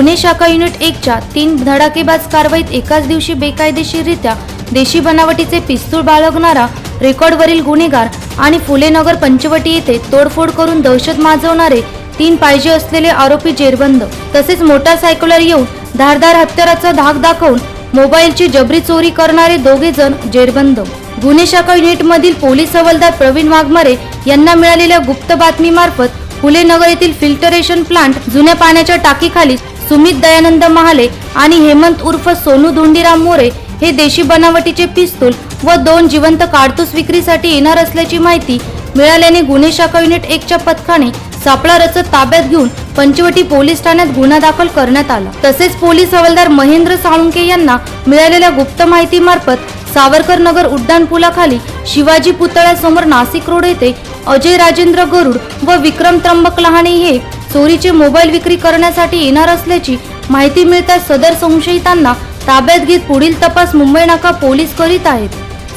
गुन्हे शाखा युनिट एकच्या तीन धडाकेबाज कारवाईत एकाच दिवशी बेकायदेशीररित्या देशी बनावटीचे पिस्तूल बाळगणारा रेकॉर्डवरील गुन्हेगार आणि फुलेनगर पंचवटी येथे तोडफोड करून दहशत माजवणारे तीन पाहिजे असलेले आरोपी जेरबंद तसेच मोटारसायकलवर येऊन धारदार हत्याराचा धाक दाखवून मोबाईलची जबरी चोरी करणारे दोघे जण जेरबंद. गुन्हे शाखा युनिटमधील पोलीस हवालदार प्रवीण वाघमारे यांना मिळालेल्या गुप्त बातमीमार्फत फुलेनगर येथील फिल्टरेशन प्लांट जुन्या पाण्याच्या टाकीखाली सुमित दयानंद महाले आणि हेमंत उर्फ सोनू धोंडीराम मोरे हे देशी बनावटीचे पिस्तूल व दोन जिवंत काडतूस विक्रीसाठी येणार असल्याची माहिती मिळाल्याने गुन्हे शाखा युनिट एकच्या पथकाने सापळा रचत ताब्यात घेऊन पंचवटी पोलीस ठाण्यात गुन्हा दाखल करण्यात आला. तसेच पोलीस हवालदार महेंद्र साळुंके यांना मिळालेल्या गुप्त माहितीमार्फत सावरकर नगर उड्डाण पुलाखाली शिवाजी पुतळ्यासमोर नाशिक रोड येथे अजय राजेंद्र गरुड व विक्रम त्र्यंबक लहाणे हे चोरीचे मोबाईल विक्री करण्यासाठी येणार असल्याची माहिती मिळताच सदर संशयितांना ताब्यात घेत पुढील तपास मुंबई नाका पोलीस करीत आहेत.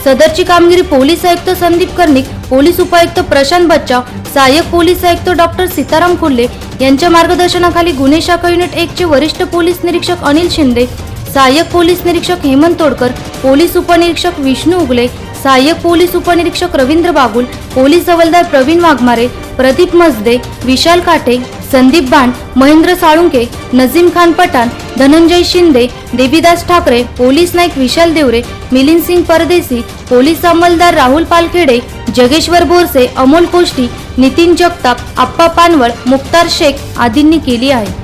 सदरची कामगिरी पोलीस आयुक्त संदीप कर्णिक पोलीस उपायुक्त प्रशांत बच्चा सहाय्यक पोलीस आयुक्त डॉक्टर सीताराम खुल्ले यांच्या मार्गदर्शनाखाली गुन्हे शाखा युनिट एकचे वरिष्ठ पोलीस निरीक्षक अनिल शिंदे सहाय्यक पोलीस निरीक्षक हेमंत तोडकर पोलीस उपनिरीक्षक विष्णू उगले सहाय्यक पोलीस उपनिरीक्षक रवींद्र बागुल पोलीस हवालदार प्रवीण वाघमारे प्रदीप मजदे विशाल काटे संदीप बाण महेंद्र साळुंके नजीम खान पठाण धनंजय शिंदे देवीदास ठाकरे पोलीस नाईक विशाल देवरे मिलिंद सिंग परदेसी पोलीस अंमलदार राहुल पालखेडे जगेश्वर बोरसे अमोल कोष्टी नितीन जगताप आप्पा पानवळ मुक्तार शेख आदींनी केली आहे.